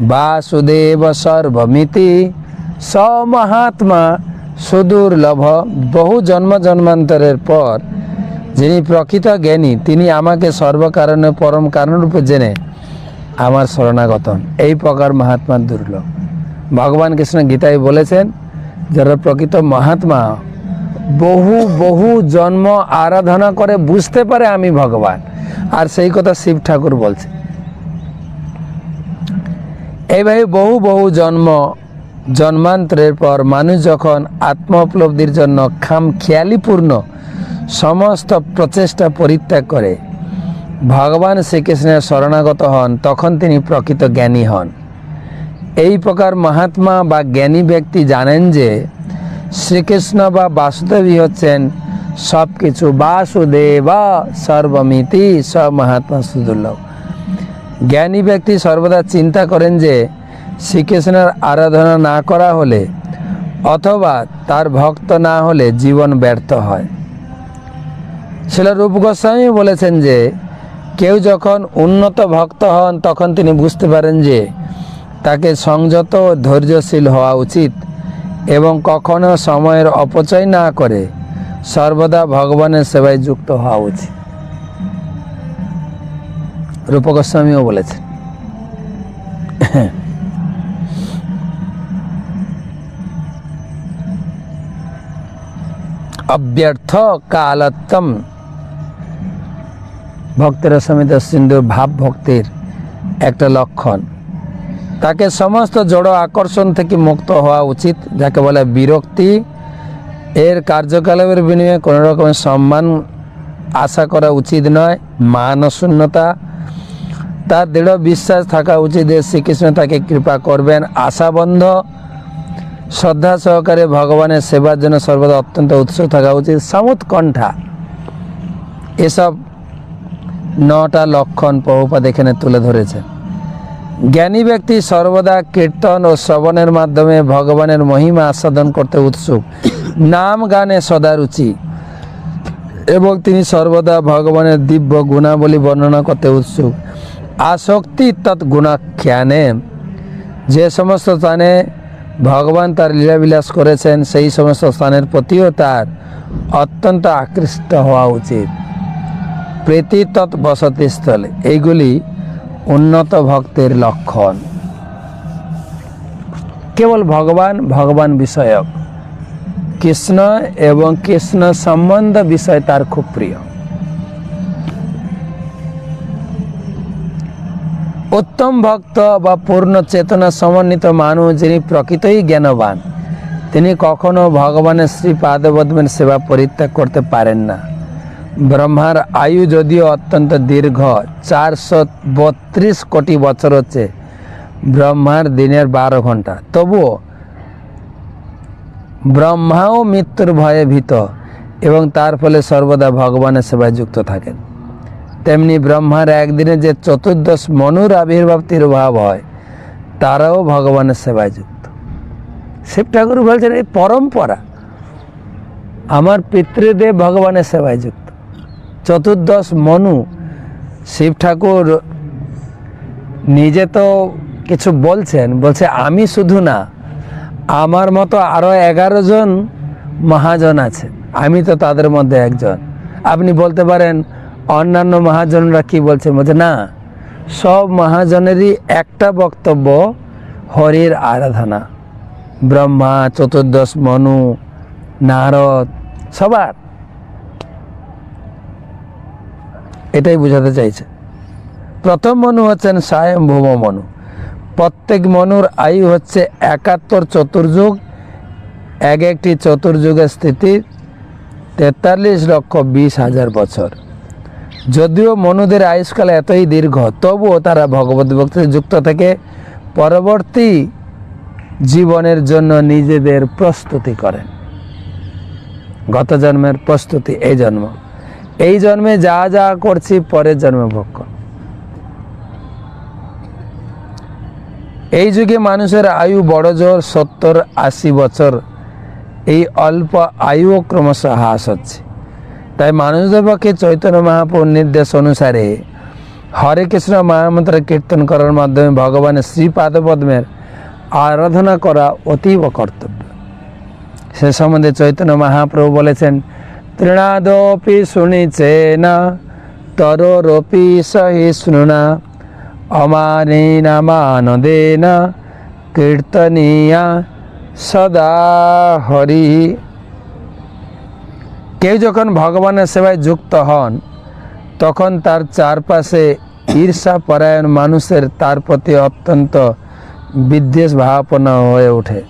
বাসুদেব সর্বমিতি। স মহাত্মা সুদুর্লভ বহু জন্ম জন্মান্তরের পর যিনি প্রকৃত জ্ঞানী, তিনি আমাকে সর্বকারণে পরম কারণরূপে জেনে আমার শরণাগত হন। এই প্রকার মহাত্মার দুর্লভ। ভগবান কৃষ্ণ গীতায় বলেছেন, যারা প্রকৃত মহাত্মা, বহু বহু জন্ম আরাধনা করে বুঝতে পারে আমি ভগবান। আর সেই কথা শিব ঠাকুর বলছে। এইভাবে বহু বহু জন্ম, জন্মান্তরের পর মানুষ যখন আত্ম উপলব্ধির জন্য খাম খেয়ালিপূর্ণ সমস্ত প্রচেষ্টা পরিত্যাগ করে, ভগবান শ্রীকৃষ্ণের শরণাগত হন, তখন তিনি প্রকৃত জ্ঞানী হন। এই প্রকার মহাত্মা বা জ্ঞানী ব্যক্তি জানেন যে, শ্রীকৃষ্ণ বা বাসুদেবী হচ্ছেন সব কিছু বাসুদেব সর্বমিতি সব মহাত্মা সুদুর্লভ। জ্ঞানী ব্যক্তি সর্বদা চিন্তা করেন যে শ্রীকৃষ্ণের আরাধনা না করা হলে অথবা তার ভক্ত না হলে জীবন ব্যর্থ হয়। শিল রূপ গোস্বামী বলেছেন যে, কেউ যখন উন্নত ভক্ত হন, তখন তিনি বুঝতে পারেন যে তাকে সংযত ও ধৈর্যশীল হওয়া উচিত এবং কখনো সময়ের অপচয় না করে সর্বদা ভগবানের সেবায় যুক্ত হওয়া উচিত। রূপ গোস্বামীও বলেছেন। অব্যর্থ কালত্তম। ভক্তের সমিত সিন্ধু ভাব ভক্তির একটা লক্ষণ। তাকে সমস্ত জড় আকর্ষণ থেকে মুক্ত হওয়া উচিত, যাকে বলে বিরক্তি। এর কার্যকলাপের বিনিময়ে কোনো রকমের সম্মান আশা করা উচিত নয়। মান শূন্যতা তার দৃঢ় বিশ্বাস থাকা উচিত যে শ্রীকৃষ্ণ তাকে কৃপা করবেন। আশাবন্ধ শ্রদ্ধা সহকারে ভগবানের সেবার জন্য সর্বদা অত্যন্ত উৎসুক থাকা উচিত। সমুৎকণ্ঠা এসব নটা লক্ষণ প্রভুপাদ এখানে তুলে ধরেছে জ্ঞানী ব্যক্তি সর্বদা কীর্তন ও শ্রবণের মাধ্যমে ভগবানের মহিমা আস্বাদন করতে উৎসুক। নাম গানে সদা রুচি। এবং তিনি সর্বদা ভগবানের দিব্য গুণাবলী বর্ণনা করতে উৎসুক। আসক্তি তৎ গুণাখ্যানে যে সমস্ত স্থানে ভগবান তার লীলাবিলাস করেছেন, সেই সমস্ত স্থানের প্রতিও তার অত্যন্ত আকৃষ্ট হওয়া উচিত। প্রীতি তৎ বসতিস্থলে এইগুলি উন্নত ভক্তের লক্ষণ। কেবল ভগবান ভগবান বিষয়ক। কৃষ্ণ এবং কৃষ্ণ সম্বন্ধ বিষয় তার খুব প্রিয়। উত্তম ভক্ত বা পূর্ণ চেতনা সমন্বিত মানুষ যিনি প্রকৃতই জ্ঞানবান, তিনি কখনো ভগবানের শ্রী পাদবদ্মের সেবা পরিত্যাগ করতে পারেন না। ব্রহ্মার আয়ু যদিও অত্যন্ত দীর্ঘ, চারশো বত্রিশ কোটি বছর হচ্ছে, ব্রহ্মার দিনের বারো ঘণ্টা তবুও ব্রহ্মাও মৃত্যুর ভয়ে ভীত এবং তার ফলে সর্বদা ভগবানের সেবায় যুক্ত থাকেন। তেমনি ব্রহ্মার একদিনে যে চতুর্দশ মনুর আবির্ভাব তিরুভাব হয়, তারাও ভগবানের সেবায় যুক্ত। শিব ঠাকুর বলছেন, এই পরম্পরা আমার পিতৃদেব ভগবানের সেবায় যুক্ত। চতুর্দশ মনু, শিব ঠাকুর নিজে তো কিছু বলছেন, বলছে, আমি শুধু না, আমার মতো আরও এগারো জন মহাজন আছে আমি তো তাদের মধ্যে একজন। আপনি বলতে পারেন অন্যান্য মহাজনরা কি বলছে? বলছে, না, সব মহাজনেরই একটা বক্তব্য, হরির আরাধনা। ব্রহ্মা, চতুর্দশ, মনু, নারদ, সবার। এটাই বোঝাতে চাইছে। প্রথম মনু হচ্ছেন স্বয়ংভূম মনু। প্রত্যেক মনুর আয়ু হচ্ছে একাত্তর চতুর্যুগ, এক একটি চতুর্যুগের স্থিতি তেতাল্লিশ লক্ষ বিশ হাজার বছর। যদিও মনুদের আয়ুষ্কাল এতই দীর্ঘ, তবুও তারা ভগবত ভক্তিতে যুক্ত থেকে পরবর্তী জীবনের জন্য নিজেদের প্রস্তুতি করেন। গত জন্মের প্রস্তুতি, এই জন্ম। এই জন্মে যা যা করছি, পরের জন্মে ভোগ। এই যুগে মানুষের আয়ু বড় জোর, সত্তর আশি বছর। এই অল্প আয়ুও ক্রমশ হ্রাস হচ্ছে। তাই মানুষদের পক্ষে চৈতন্য মহাপ্রভুর নির্দেশ অনুসারে হরে কৃষ্ণ মহামন্ত্র কীর্তন করার মাধ্যমে ভগবানের শ্রীপাদ পদ্মের আরাধনা করা অতীব কর্তব্য। সে সম্বন্ধে চৈতন্য মহাপ্রভু বলেছেন, তৃণাদপি শুনিছে না, তরোরপি সহিষ্ণুনা অমানেনা মানদেনা কীর্তনীয়া সদা হরি। কেউ যখন ভগবানের সেবায় যুক্ত হন, তখন তার চারপাশে ঈর্ষা পরায়ণ মানুষের তার প্রতি অত্যন্ত বিদ্বেষ ভাবাপন্ন হয়ে ওঠে।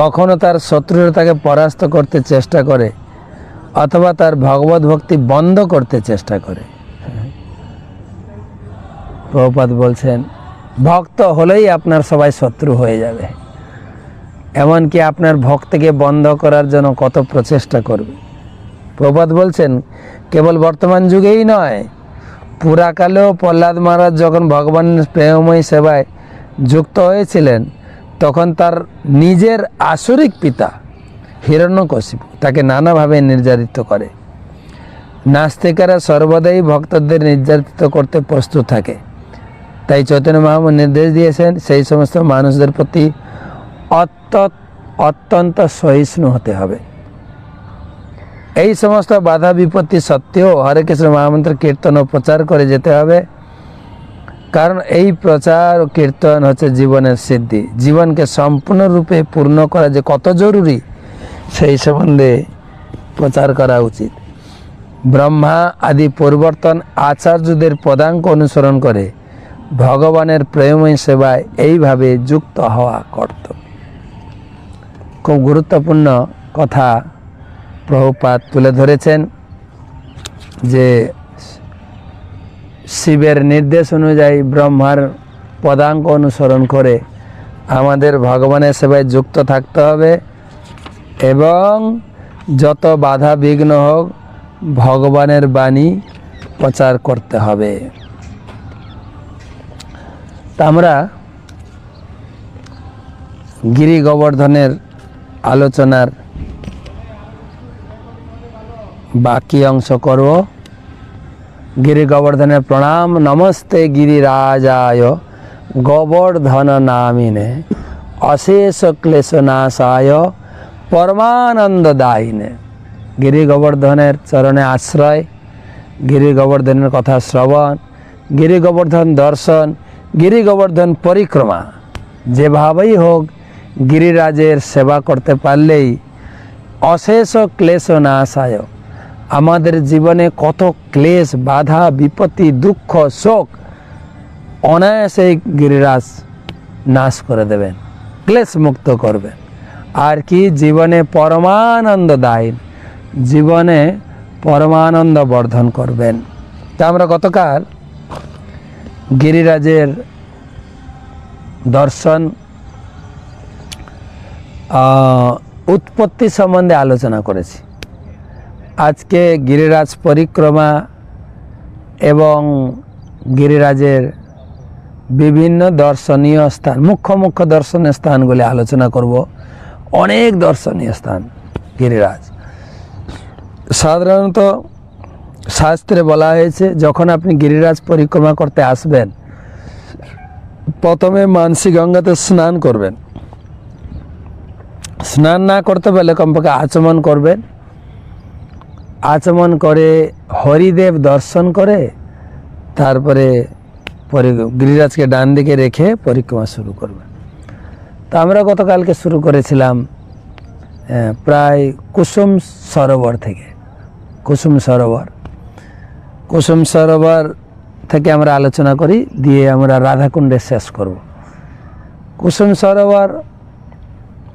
কখনো তার শত্রুরা তাকে পরাস্ত করতে চেষ্টা করে, অথবা তার ভগবত ভক্তি বন্ধ করতে চেষ্টা করে। প্রভুপাত বলছেন, ভক্ত হলেই আপনার সবাই শত্রু হয়ে যাবে। এমনকি আপনার ভক্তকে বন্ধ করার জন্য কত প্রচেষ্টা করবে। প্রভাত বলছেন, কেবল বর্তমান যুগেই নয় পুরাকালেও প্রহ্লাদ মহারাজ যখন ভগবানের প্রেমময়ী সেবায় যুক্ত হয়েছিলেন, তখন তার নিজের আসরিক পিতা হিরণ্যকশিপু তাকে নানাভাবে নির্যাতিত করে। নাস্তিকেরা সর্বদাই ভক্তদের নির্যাতিত করতে প্রস্তুত থাকে। তাই চৈতন্য মহাপ্রভু নির্দেশ দিয়েছেন, সেই সমস্ত মানুষদের প্রতি অত্য অত্যন্ত সহিষ্ণু হতে হবে। এই সমস্ত বাধা বিপত্তি সত্ত্বেও হরে কৃষ্ণ মহামন্ত্র কীর্তন ও প্রচার করে যেতে হবে। কারণ এই প্রচার ও কীর্তন হচ্ছে জীবনের সিদ্ধি। জীবনকে সম্পূর্ণরূপে পূর্ণ করা যে কত জরুরি, সেই সম্বন্ধে প্রচার করা উচিত। ব্রহ্মা আদি পরিবর্তন আচার্যদের পদাঙ্ক অনুসরণ করে ভগবানের প্রেমময় সেবায় এইভাবে যুক্ত হওয়া কর্তব্য। খুব গুরুত্বপূর্ণ কথা প্রভুপাত তুলে ধরেছেন যে শিবের নির্দেশ অনুযায়ী ব্রহ্মার পদাঙ্ক অনুসরণ করে আমাদের ভগবানের সেবায় যুক্ত থাকতে হবে এবং যত বাধা বিঘ্ন হোক ভগবানের বাণী প্রচার করতে হবে। তা আমরা গিরি গোবর্ধনের আলোচনার বাকি অংশ করব। গিরি গোবর্ধনের প্রণাম। নমস্তে গিরিরাজায় গোবর্ধন নামিনে। অশেষ ক্লেশ নাশায়। পরমানন্দ দায়িনে। গিরি গোবর্ধনের চরণে আশ্রয়। গিরি গোবর্ধনের কথা শ্রবণ। গিরি গোবর্ধন দর্শন। গিরি গোবর্ধন পরিক্রমা। যেভাবেই হোক গিরিরাজের সেবা করতে পারলেই অশেষ ক্লেশ নাশায় আমাদের জীবনে কত ক্লেশ, বাধা, বিপত্তি, দুঃখ, শোক অনায়াসে গিরিরাজ নাশ করে দেবেন, ক্লেশ মুক্ত করবেন। আর কি জীবনে পরমানন্দ দায়, জীবনে পরমানন্দ বর্ধন করবেন। তা আমরা গতকাল গিরিরাজের দর্শন উৎপত্তি সম্বন্ধে আলোচনা করেছি। আজকে গিরিরাজ পরিক্রমা এবং গিরিরাজের বিভিন্ন দর্শনীয় স্থান, মুখ্য মুখ্য দর্শনীয় স্থানগুলি আলোচনা করব। অনেক দর্শনীয় স্থান গিরিরাজ। সাধারণত শাস্ত্রে বলা হয়েছে, যখন আপনি গিরিরাজ পরিক্রমা করতে আসবেন, প্রথমে মানসী গঙ্গাতে স্নান করবেন। স্নান না করতে পারলে কমপক্ষে আচমন করবেন আচমন করে হরিদেব দর্শন করে, তারপরে পরি- গিরিরাজকে ডান দিকে রেখে পরিক্রমা শুরু করবেন তো আমরা গতকালকে শুরু করেছিলাম প্রায় কুসুম সরোবর থেকে, কুসুম সরোবর। কুসুম সরোবর থেকে আমরা আলোচনা করি, দিয়ে আমরা রাধাকুণ্ডে শেষ করব। কুসুম সরোবর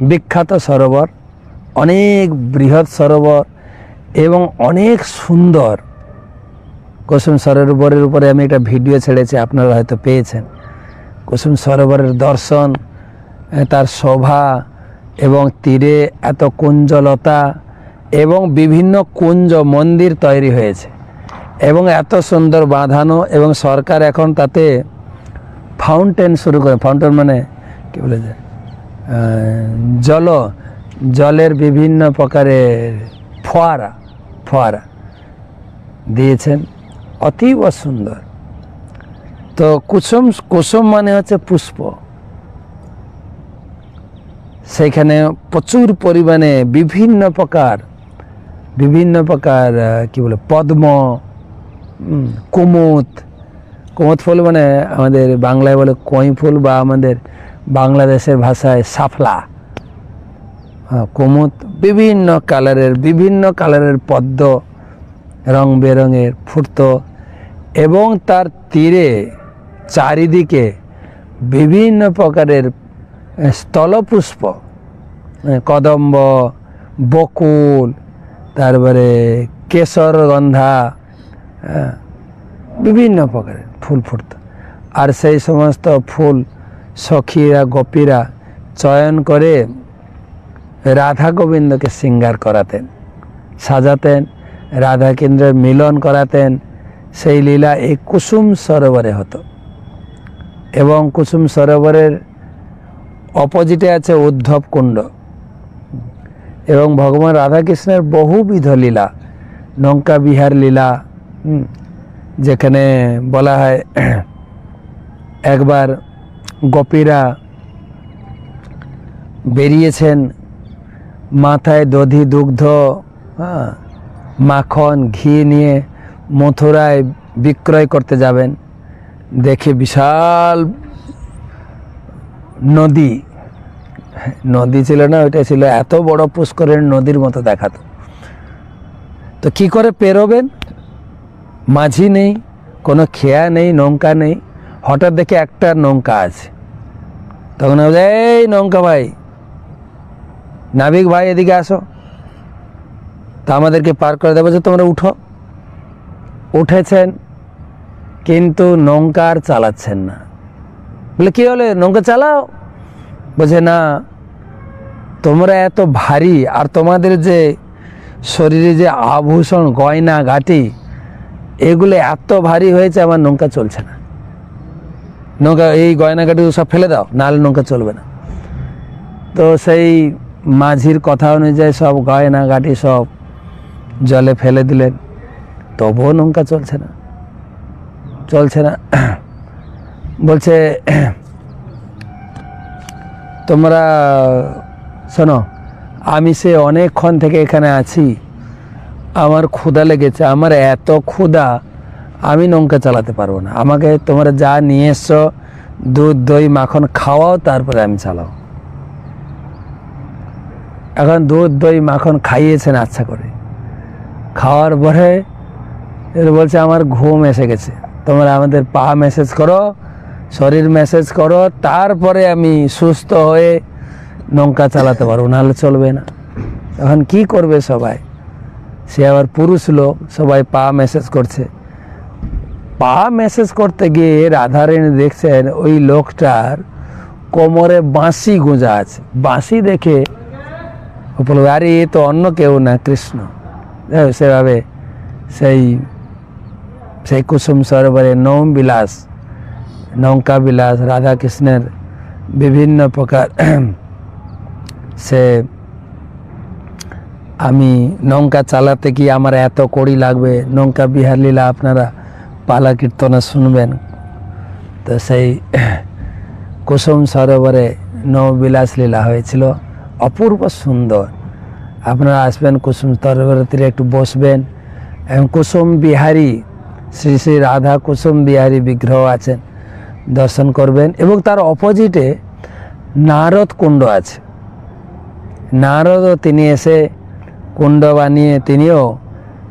বিখ্যাত সরোবর অনেক বৃহৎ সরোবর এবং অনেক সুন্দর। কুসুম সরোবরের উপরে আমি একটা ভিডিও ছেড়েছি আপনারা হয়তো পেয়েছেন। কুসুম সরোবরের দর্শন তার শোভা এবং তীরে এত কুঞ্জলতা এবং বিভিন্ন কুঞ্জ মন্দির তৈরি হয়েছে এবং এত সুন্দর বাঁধানো এবং সরকার এখন তাতে ফাউন্টেন শুরু করে ফাউন্টেন মানে কী বলে যে? আহ, জল জলের বিভিন্ন প্রকারের ফোয়ারা ফোয়ারা দিয়েছেন। অতীব সুন্দর। তো কুসুম কুসুম মানে হচ্ছে পুষ্প। সেইখানে প্রচুর পরিমাণে বিভিন্ন প্রকার বিভিন্ন প্রকার কি বলে, পদ্ম কুমুদ। কুমুদ ফুল মানে আমাদের বাংলায় বলে কই ফুল বা আমাদের বাংলাদেশের ভাষায় সাফলা কুমুদ বিভিন্ন কালারের বিভিন্ন কালারের পদ্ম রং বেরঙের ফুটতো এবং তার তীরে চারিদিকে বিভিন্ন প্রকারের স্থলপুষ্প কদম্ব বকুল তারপরে কেশরগন্ধা হ্যাঁ, বিভিন্ন প্রকারের ফুল ফুটত আর সেই সমস্ত ফুল সখীরা, গোপীরা চয়ন করে রাধা গোবিন্দকে শৃঙ্গার করাতেন, সাজাতেন রাধা কেন্দ্রের মিলন করাতেন। সেই লীলা এই কুসুম সরোবরে হতো এবং কুসুম সরোবরের অপোজিটে আছে উদ্ধব কুণ্ড এবং ভগবান রাধাকৃষ্ণের বহুবিধ লীলা, নৌকা বিহার লীলা যেখানে বলা হয়, একবার গোপীরা বেরিয়েছেন মাথায় দধি দুগ্ধ হ্যাঁ, মাখন ঘি নিয়ে মথুরায় বিক্রয় করতে যাবেন। দেখে বিশাল নদী। নদী ছিল না ওইটা ছিল এত বড় পুষ্করের নদীর মতো দেখাতো। তো কি করে পেরোবেন? মাঝি নেই কোনো খেয়া নেই নৌকা নেই। হঠাৎ দেখে একটা নৌকা আছে। তখন এই নৌকা ভাই, নাবিক ভাই, এদিকে আসো। তা আমাদেরকে পার করে দেবো যে তোমরা উঠো। উঠেছেন, কিন্তু নৌকা আর চালাচ্ছেন না। বলে, কি হলে? নৌকা চালাও? বলছে, না, তোমরা এত ভারী আর তোমাদের যে শরীরে যে আভূষণ, গয়না, ঘাটি, এগুলো এত ভারী হয়েছে, আমার নৌকা চলছে না। নৌকা, এই গয়নাঘাটি সব ফেলে দাও, নাহলে নৌকা চলবে না। তো সেই মাঝির কথা অনুযায়ী সব গয়নাঘাটি সব জলে ফেলে দিলেন। তবুও নৌকা চলছে না। চলছে না। বলছে, তোমরা, শোনো, আমি সে অনেকক্ষণ থেকে এখানে আছি। আমার ক্ষুধা লেগেছে, আমার এত ক্ষুধা আমি নৌকা চালাতে পারব না। আমাকে তোমরা যা নিয়ে এসছো, দুধ, দই, মাখন খাওয়াও, তারপরে আমি চালাও। এখন দুধ, দই, মাখন খাইয়েছেন আচ্ছা করে। খাওয়ার পরে বলছে, আমার ঘুম এসে গেছে। তোমরা আমাদের পা মেসেজ করো, শরীর মেসেজ করো, তারপরে আমি সুস্থ হয়ে নৌকা চালাতে পারব। নাহলে চলবে না। এখন কি করবে সবাই? সে আবার পুরুষ লোক, সবাই পা মেসেজ করছে। পা মেসেজ করতে গিয়ে রাধারানী দেখছেন ওই লোকটার কোমরে বাঁশি গুঁজা আছে। বাঁশি দেখে আরে, এ তো অন্য কেউ না, কৃষ্ণ। সেভাবে সেই সেই কুসুম সরোবরে নৌম বিলাস নৌকা বিলাস রাধা কৃষ্ণের বিভিন্ন প্রকার সে, আমি নৌকা চালাতে কি আমার এত কড়ি লাগবে নৌকা বিহার লীলা আপনারা পালা কীর্তনে শুনবেন। তো সেই কুসুম সরোবরে নৌবিলাস লীলা হয়েছিল। অপূর্ব সুন্দর। আপনারা আসবেন কুসুম সরোবরের তীরে একটু বসবেন। এবং কুসুম বিহারী, শ্রী শ্রী রাধা কুসুম বিহারী বিগ্রহ আছেন। দর্শন করবেন এবং তার অপোজিটে নারদ কুণ্ড আছে। নারদও তিনি এসে কুণ্ড বানিয়ে তিনিও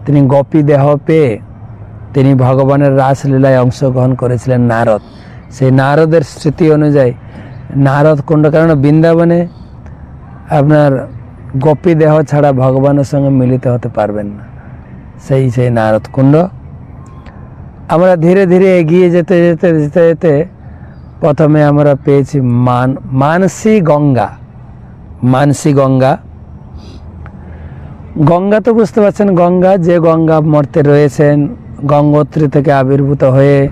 তিনি গোপী দেহ পেয়ে তিনি ভগবানের রাসলীলায় অংশগ্রহণ করেছিলেন নারদ। সেই নারদের স্মৃতি অনুযায়ী নারদ কুণ্ড কারণ বৃন্দাবনে আপনার গোপী দেহ ছাড়া ভগবানের সঙ্গে মিলিত হতে পারবেন না। সেই সেই নারদ কুণ্ড। আমরা ধীরে ধীরে এগিয়ে যেতে যেতে যেতে যেতে প্রথমে আমরা পেয়েছি মান, মানসী গঙ্গা। মানসী গঙ্গা। গঙ্গা তো বুঝতে পারছেন, গঙ্গা যে গঙ্গা মর্তে রয়েছেন গঙ্গোত্রী থেকে আবির্ভূত হয়ে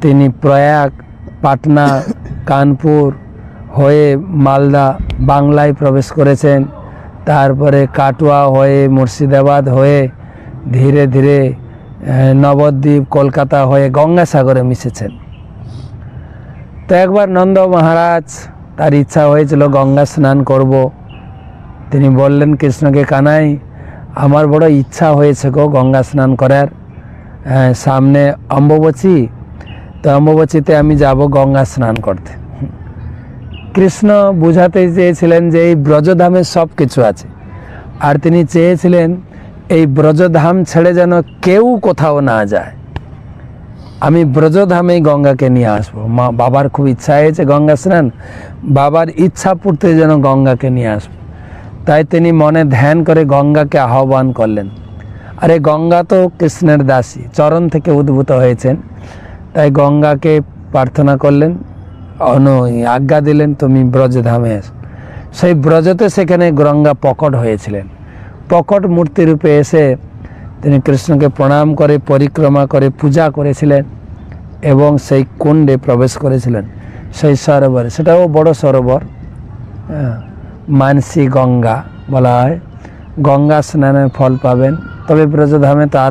তিনি প্রয়াগ, পাটনা, কানপুর হয়ে মালদা বাংলায় প্রবেশ করেছেন। তারপরে কাটুয়া হয়ে মুর্শিদাবাদ হয়ে ধীরে ধীরে নবদ্বীপ, কলকাতা হয়ে গঙ্গাসাগরে মিশেছেন। তো একবার নন্দ মহারাজ, তার ইচ্ছা হয়েছিল গঙ্গা স্নান করব। তিনি বললেন, কৃষ্ণকে কানাই, আমার বড় ইচ্ছা হয়েছে গো গঙ্গা স্নান করার। হ্যাঁ, সামনে অম্বুবচী। তো অম্বুবচীতে আমি যাব গঙ্গা স্নান করতে। কৃষ্ণ বুঝাতে চেয়েছিলেন যে এই ব্রজধামে সব কিছু আছে। আর তিনি চেয়েছিলেন এই ব্রজধাম ছেড়ে যেন কেউ কোথাও না যায়। আমি ব্রজধামেই গঙ্গাকে নিয়ে আসব। মা বাবার খুব ইচ্ছা হয়েছে গঙ্গা স্নান। বাবার ইচ্ছা পূর্তে যেন গঙ্গাকে নিয়ে আসব। তাই তিনি মনে ধ্যান করে গঙ্গাকে আহ্বান করলেন। আরে গঙ্গা তো কৃষ্ণের দাসী চরণ থেকে উদ্ভূত হয়েছেন। তাই গঙ্গাকে প্রার্থনা করলেন অনু আজ্ঞা দিলেন তুমি ব্রজধামে এসো সেই ব্রজতে সেখানে গঙ্গা প্রকট হয়েছিলেন। প্রকট মূর্তি রূপে এসে তিনি কৃষ্ণকে প্রণাম করে পরিক্রমা করে পূজা করেছিলেন এবং সেই কুণ্ডে প্রবেশ করেছিলেন। সেই সরোবরে সেটাও বড় সরোবর হ্যাঁ, মানসী গঙ্গা বলা হয়। গঙ্গা স্নানের ফল পাবেন। তবে ব্রজধামে তার